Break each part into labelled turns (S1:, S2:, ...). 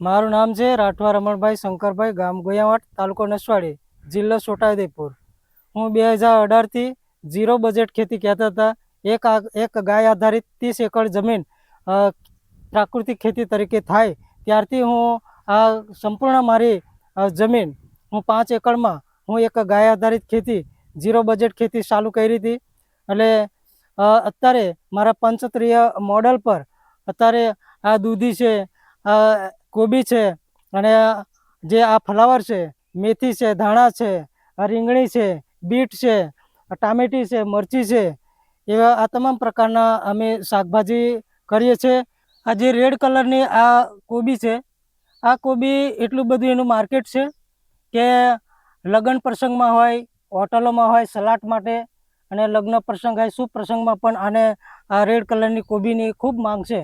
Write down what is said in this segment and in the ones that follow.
S1: મારું નામ છે રાઠવા રમણભાઈ શંકરભાઈ ગામ ગોયાવાટ, તાલુકો નસવાડી, જિલ્લો છોટાઉદેપુર. હું બે હજાર અઢારથી ઝીરો બજેટ ખેતી કહેતા હતા. એક એક ગાય આધારિત ત્રીસ એકર જમીન પ્રાકૃતિક ખેતી તરીકે થાય. ત્યારથી હું આ સંપૂર્ણ મારી જમીન, હું પાંચ એકરમાં હું એક ગાય આધારિત ખેતી, ઝીરો બજેટ ખેતી ચાલુ કરી હતી. એટલે અત્યારે મારા પંચત્રીય મોડલ પર અત્યારે આ દૂધી છે. કોબી છે અને જે આ ફ્લાવર છે, મેથી છે, ધાણા છે, રીંગણી છે, બીટ છે, ટામેટી છે, મરચી છે, એવા આ તમામ પ્રકારના અમે શાકભાજી કરીએ છીએ. આ જે રેડ કલરની આ કોબી છે, આ કોબી એટલું બધું એનું માર્કેટ છે કે લગ્ન પ્રસંગમાં હોય, હોટલોમાં હોય, સલાડ માટે અને લગ્ન પ્રસંગ હોય, શુભ પ્રસંગમાં પણ આને આ રેડ કલરની કોબીની ખૂબ માંગ છે.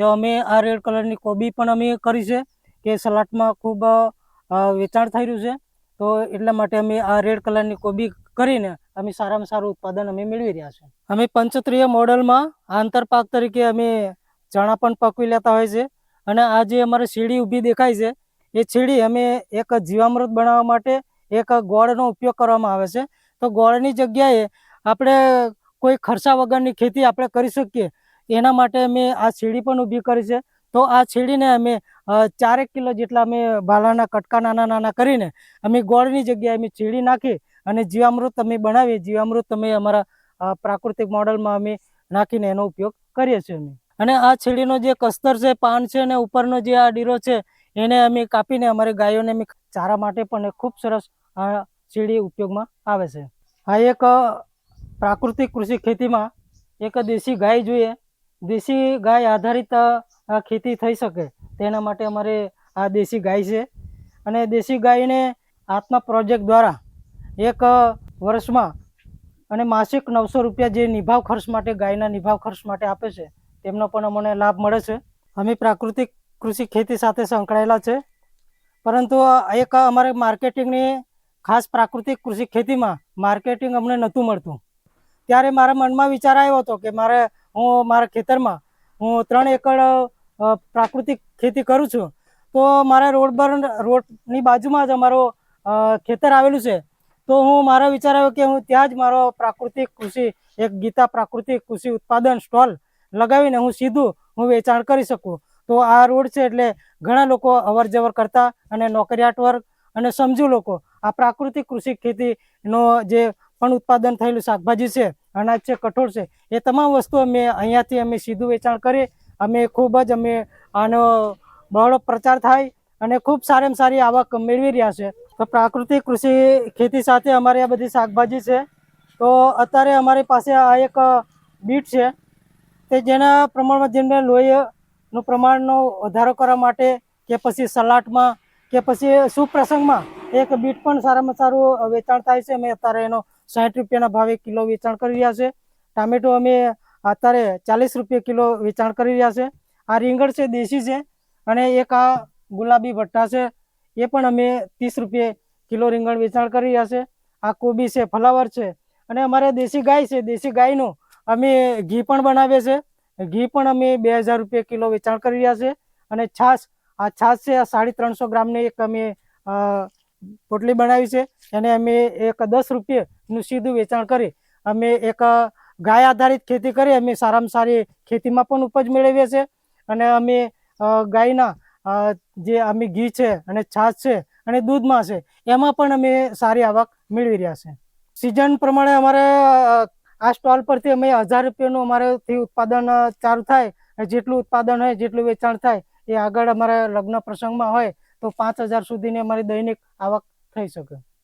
S1: તો અમે આ રેડ કલરની કોબી પણ અમે કરી છે, કે સલાડમાં ખૂબ વેચાણ થઈ રહ્યું છે. તો એટલા માટે અમે આ રેડ કલરની કોબી કરીને અમે સારામાં સારું ઉત્પાદન અમે મેળવી રહ્યા છીએ. અમે પંચત્રીય મોડલમાં આંતરપાક તરીકે અમે ચણા પણ પકવી લેતા હોય છે. અને આ જે અમારે શીડી ઊભી દેખાય છે, એ છીડી અમે એક જીવામૃત બનાવવા માટે એક ગોળનો ઉપયોગ કરવામાં આવે છે. તો ગોળની જગ્યાએ આપણે કોઈ ખર્ચા વગરની ખેતી આપણે કરી શકીએ. એના માટે અમે આ શેરડી પણ ઊભી કરી છે. તો આ શેરડીને અમે ચારેક કિલો જેટલા અમે ભાલાના કટકા નાના નાના કરીને અમે ગોળની જગ્યાએ અમે શેરડી નાખી અને જીવામૃત અમે બનાવીએ. જીવામૃત અમે અમારા પ્રાકૃતિક મોડલમાં અમે નાખીને એનો ઉપયોગ કરીએ છીએ અમે. અને આ છીડીનો જે કસ્તર છે, પાન છે અને ઉપરનો જે આ ડીરો છે, એને અમે કાપીને અમારી ગાયોને અમે ચારા માટે પણ ખૂબ સરસ આ છીડી ઉપયોગમાં આવે છે. આ એક પ્રાકૃતિક કૃષિ ખેતીમાં એક દેશી ગાય જોઈએ. દેશી ગાય આધારિત ખેતી થઈ શકે. તેના માટે અમારે આ દેશી ગાય છે. અને દેશી ગાયને આત્મા પ્રોજેક્ટ દ્વારા એક વર્ષમાં અને માસિક નવસો રૂપિયા જે નિભાવ ખર્ચ માટે, ગાયના નિભાવ ખર્ચ માટે આપે છે, તેમનો પણ અમને લાભ મળે છે. અમે પ્રાકૃતિક કૃષિ ખેતી સાથે સંકળાયેલા છે. પરંતુ એક અમારે માર્કેટિંગની ખાસ પ્રાકૃતિક કૃષિ ખેતીમાં માર્કેટિંગ અમને નહોતું મળતું. ત્યારે મારા મનમાં વિચાર આવ્યો હતો કે મારે હું મારા ખેતરમાં, હું ત્રણ એકર પ્રાકૃતિક ખેતી કરું છું. તો મારા રોડ પર, રોડની બાજુમાં જ અમારો ખેતર આવેલું છે. તો હું મારા વિચાર આવ્યો કે હું ત્યાં જ મારો પ્રાકૃતિક કૃષિ, એક ગીતા પ્રાકૃતિક કૃષિ ઉત્પાદન સ્ટોલ લગાવીને હું સીધું હું વેચાણ કરી શકું. તો આ રોડ છે એટલે ઘણા લોકો અવર જવર કરતા અને નોકરિયાત વર્ગ અને સમજુ લોકો. આ પ્રાકૃતિક કૃષિ ખેતીનો જે પણ ઉત્પાદન થયેલું શાકભાજી છે, અનાજ છે, કઠોળ છે, એ તમામ વસ્તુ અમે અહીંયાથી અમે સીધું વેચાણ કરીએ અમે ખૂબ જ અમે આનો બહોળો પ્રચાર થાય અને ખૂબ સારામાં સારી આવક મેળવી રહ્યા છે. તો પ્રાકૃતિક કૃષિ ખેતી સાથે અમારી આ બધી શાકભાજી છે. તો અત્યારે અમારી પાસે આ એક બીટ છે, તે જેના પ્રમાણમાં જેમને લોહીનું પ્રમાણનો વધારો કરવા માટે કે પછી સલાડમાં કે પછી સુપ્રસંગમાં એક બીટ પણ સારામાં સારું વેચાણ થાય છે. અમે અત્યારે એનો સાઠ રૂપિયાના ભાવે કિલો વેચાણ કરી રહ્યા છે. ટામેટો અમે અત્યારે ચાલીસ રૂપિયા કિલો વેચાણ કરી રહ્યા છે. આ રીંગણ છે, દેશી છે અને એક આ ગુલાબી ભટ્ટા છે. એ પણ અમે ત્રીસ રૂપિયે કિલો રીંગણ વેચાણ કરી રહ્યા છે. આ કોબી છે, ફ્લાવર છે અને અમારે દેશી ગાય છે. દેશી ગાયનું અમે ઘી પણ બનાવીએ છીએ. ઘી પણ અમે બે હજાર રૂપિયા કિલો વેચાણ કરી રહ્યા છે. અને છાશ, આ છાશ છે, આ સાડી ત્રણસો ગ્રામની એક અમે પોટલી બનાવી છે અને અમે એક દસ રૂપિયાનું સીધું વેચાણ કરી અમે એક ગાય આધારિત ખેતી કરી અમે સારામાં સારી ખેતીમાં પણ ઉપજ મેળવીએ છીએ અને અમે ગાયના જે અમે ઘી છે અને છાશ છે અને દૂધમાં છે એમાં પણ અમે સારી આવક મેળવી રહ્યા છે સિઝન પ્રમાણે અમારે આ સ્ટોલ પરથી અમે હજાર રૂપિયાનું અમારેથી ઉત્પાદન ચાલુ થાય જેટલું ઉત્પાદન હોય જેટલું વેચાણ થાય એ આગળ અમારા લગ્ન પ્રસંગમાં હોય તો પાંચ હજાર સુધીની અમારી દૈનિક આવક થઈ શકે.